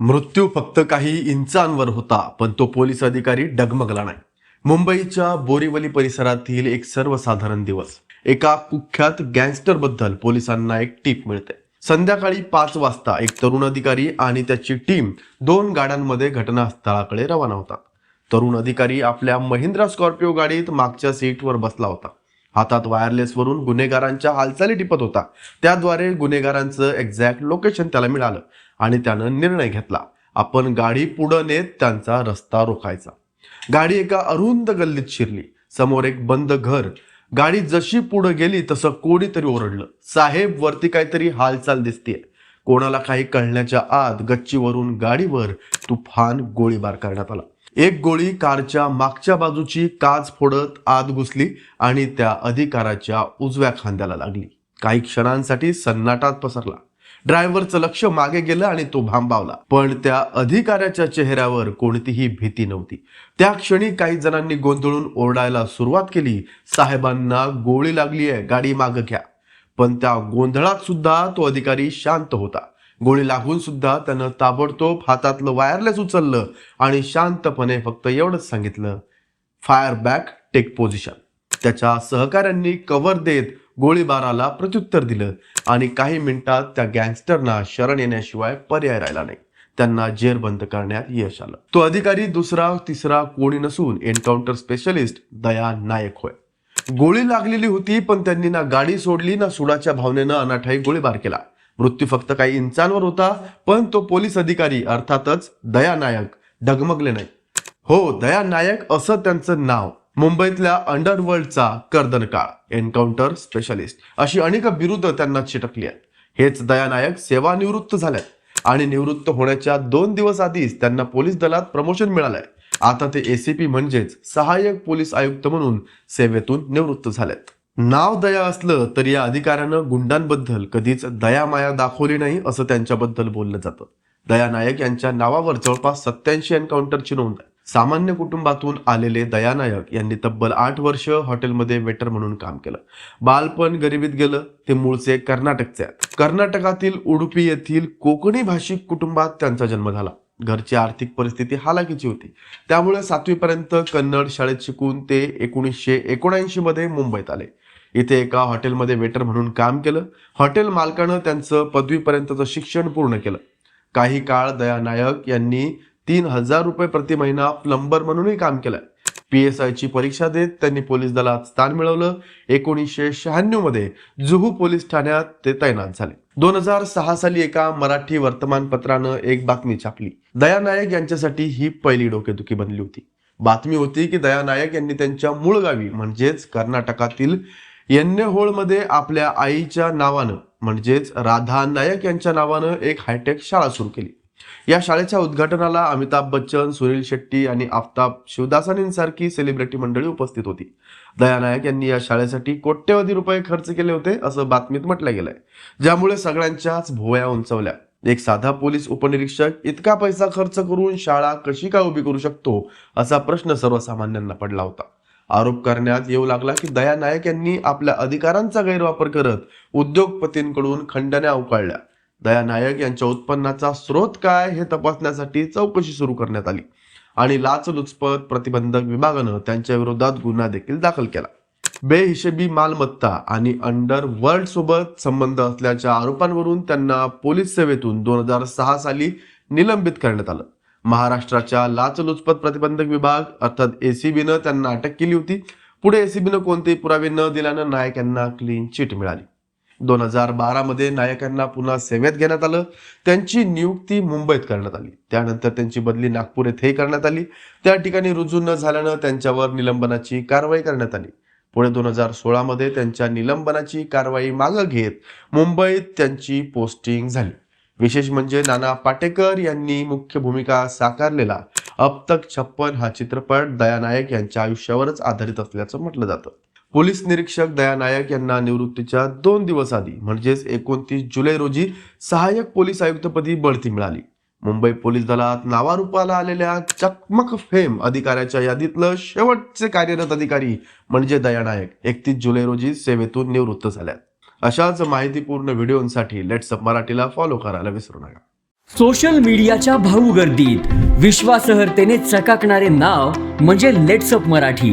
मृत्यू फक्त काही इंचांवर होता पण तो पोलीस अधिकारी डगमगला नाही. मुंबईच्या बोरीवली परिसरातील एक सर्वसाधारण दिवस. एका कुख्यात गँगस्टरबद्दल पोलिसांना एक टीप मिळते. संध्याकाळी पाच वाजता एक तरुण अधिकारी आणि त्याची टीम दोन गाड्यांमध्ये घटनास्थळाकडे रवाना होतात तरुण अधिकारी आपल्या महिंद्रा स्कॉर्पिओ गाडीत मागच्या सीटवर बसला होता. हातात वायरलेसवरून गुन्हेगारांच्या हालचाली टिपत होता. त्याद्वारे गुन्हेगारांचं एक्झॅक्ट लोकेशन त्याला मिळालं. आणि त्यानं निर्णय घेतला. आपण गाडी पुढं नेत त्यांचा रस्ता रोखायचा. गाडी एका अरुंद गल्लीत शिरली. समोर एक बंद घर. गाडी जशी पुढे गेली तसं कोणीतरी ओरडलं. साहेब वरती काहीतरी हालचाल दिसतीये. कोणाला काही कळण्याच्या आत गच्चीवरून गाडीवर तुफान गोळीबार करण्यात आला. एक गोळी कारच्या मागच्या बाजूची काच फोडत आत घुसली आणि त्या अधिकाराच्या उजव्या खांद्याला लागली. काही क्षणांसाठी सन्नाटात पसरला. ड्रायव्हरचं लक्ष मागे गेलं आणि तो भांबावला. पण त्या अधिकाऱ्याच्या चेहऱ्यावर कोणतीही भीती नव्हती. त्या क्षणी काही जणांनी गोंधळून ओरडायला सुरुवात केली. साहेबांना गोळी लागली आहे गाडी मागं घ्या. पण त्या गोंधळात सुद्धा तो अधिकारी शांत होता. गोळी लागून सुद्धा त्यानं ताबडतोब हातातलं वायरलेस उचललं आणि शांतपणे फक्त एवढंच सांगितलं फायर बॅक टेक पोझिशन. त्याच्या सहकाऱ्यांनी कव्हर देत गोळीबाराला प्रत्युत्तर दिलं आणि काही मिनिटात त्या गँगस्टरना शरण येण्याशिवाय पर्याय राहिला नाही. त्यांना जेरबंद करण्यात यश आलं. तो अधिकारी दुसरा तिसरा कोणी नसून एन्काउंटर स्पेशलिस्ट दया नायक होय. गोळी लागलेली होती पण त्यांनी ना गाडी सोडली ना सुडाच्या भावनेनं अनाठाई गोळीबार केला. मृत्यू फक्त काही इंचांवर होता पण तो पोलीस अधिकारी अर्थातच दया नायक डगमगले नाही. हो दया नायक असं त्यांचं नाव. मुंबईतल्या अंडरवर्ल्डचा कर्दनकाळ एन्काउंटर स्पेशलिस्ट अशी अनेक विरुद्ध त्यांना चिटकली आहेत. हेच दया नायक सेवानिवृत्त झाल्यात आणि निवृत्त होण्याच्या दोन दिवस आधीच त्यांना पोलीस दलात प्रमोशन मिळालंय. आता ते एसीपी म्हणजेच सहाय्यक पोलीस आयुक्त म्हणून सेवेतून निवृत्त झालेत. नाव दया असलं तरी या अधिकाऱ्यानं गुंडांबद्दल कधीच दया माया दाखवली नाही असं त्यांच्याबद्दल बोललं जातं. दया नायक यांच्या नावावर जवळपास सत्याऐंशी एन्काउंटरची नोंद आहे. सामान्य कुटुंबातून आलेले दयानायक यांनी तब्बल आठ वर्ष हॉटेलमध्ये वेटर म्हणून काम केलं. बालपण गरिबीत गेलं ते मूळचे कर्नाटकचे आहेत. कर्नाटकातील उडुपी येथील कोकणी भाषिक कुटुंबात त्यांचा जन्म झाला. घरची आर्थिक परिस्थिती हालाकीची होती. त्यामुळे सातवीपर्यंत कन्नड शाळेत शिकून ते एकोणीसशे एकोणऐंशी मध्ये मुंबईत आले. इथे एका हॉटेलमध्ये वेटर म्हणून काम केलं. हॉटेल मालकानं त्यांचं पदवीपर्यंतचं शिक्षण पूर्ण केलं. काही काळ दया नायक यांनी तीन हजार रुपये प्रति महिना प्लंबर म्हणूनही काम केलंय. पी एस आयची परीक्षा देत त्यांनी पोलीस दलात स्थान मिळवलं. एकोणीसशे शहाण्णवमध्ये जुहू पोलीस ठाण्यात ते तैनात झाले. दोन हजार सहा साली एका मराठी वर्तमानपत्रानं एक बातमी छापली. दया नायक यांच्यासाठी ही पहिली डोकेदुखी बनली होती. बातमी होती की दया नायक यांनी त्यांच्या मूळ गावी म्हणजेच कर्नाटकातील येन्नेहोळमध्ये आपल्या आईच्या नावानं म्हणजेच राधा नायक यांच्या नावानं एक हायटेक शाळा सुरू केली. या शाळेच्या उद्घाटनाला अमिताभ बच्चन सुनील शेट्टी आणि आफताब शिवदासानींसारखी सेलिब्रिटी मंडळी उपस्थित होती. दया नायक यांनी या शाळेसाठी कोट्यवधी रुपये खर्च केले होते असं बातमीत म्हटलं गेलंय. ज्यामुळे सगळ्यांच्याच भोवया उंचवल्या. एक साधा पोलीस उपनिरीक्षक इतका पैसा खर्च करून शाळा कशी काय उभी करू शकतो असा प्रश्न सर्वसामान्यांना पडला होता. आरोप करण्यात येऊ लागला की दया नायक यांनी आपल्या अधिकारांचा गैरवापर करत उद्योगपतींकडून खंडण्या उकाळल्या. दया नायक यांच्या उत्पन्नाचा स्रोत काय हे तपासण्यासाठी चौकशी सुरू करण्यात आली. आणि लाचलुचपत प्रतिबंधक विभागानं त्यांच्या विरोधात गुन्हा देखील दाखल केला. बेहिशेबी मालमत्ता आणि अंडर वर्ल्ड सोबत संबंध असल्याच्या आरोपांवरून त्यांना पोलीस सेवेतून दोन हजार सहा साली निलंबित करण्यात आलं. महाराष्ट्राच्या लाचलुचपत प्रतिबंधक विभाग अर्थात एसीबीनं त्यांना अटक केली होती. पुढे एसीबीनं कोणतेही पुरावे न दिल्यानं नायक यांना क्लीन चिट मिळाली. दोन हजार बारामध्ये नायकांना पुन्हा सेवेत घेण्यात आलं. त्यांची नियुक्ती मुंबईत करण्यात आली. त्यानंतर त्यांची बदली नागपूर येथेही करण्यात आली. त्या ठिकाणी रुजू न झाल्यानं त्यांच्यावर निलंबनाची कारवाई करण्यात आली. पुढे दोन हजार सोळामध्ये त्यांच्या निलंबनाची कारवाई मागं घेत मुंबईत त्यांची पोस्टिंग झाली. विशेष म्हणजे नाना पाटेकर यांनी मुख्य भूमिका साकारलेला अब तक छप्पन हा चित्रपट दयानायक यांच्या आयुष्यावरच आधारित असल्याचं म्हटलं जातं. पोलीस निरीक्षक दया नायक यांना निवृत्तीच्या दोन दिवस आधी म्हणजेच एकोणतीस जुलै रोजी सहाय्यक पोलीस आयुक्तपदी बढती मिळाली. मुंबई पोलीस दलात नावारूपाला आलेल्या चकमक फेम अधिकाऱ्याच्या यादीतलं शेवटचे कार्यरत अधिकारी म्हणजे दया नायक एकतीस जुलै रोजी सेवेतून निवृत्त झाल्यात. अशाच माहितीपूर्ण व्हिडिओंसाठी लेट्सअप मराठीला फॉलो करायला विसरू नका. सोशल मीडियाच्या भाऊ गर्दीत विश्वासार्हतेने चकाकणारे नाव म्हणजे लेट्सअप मराठी.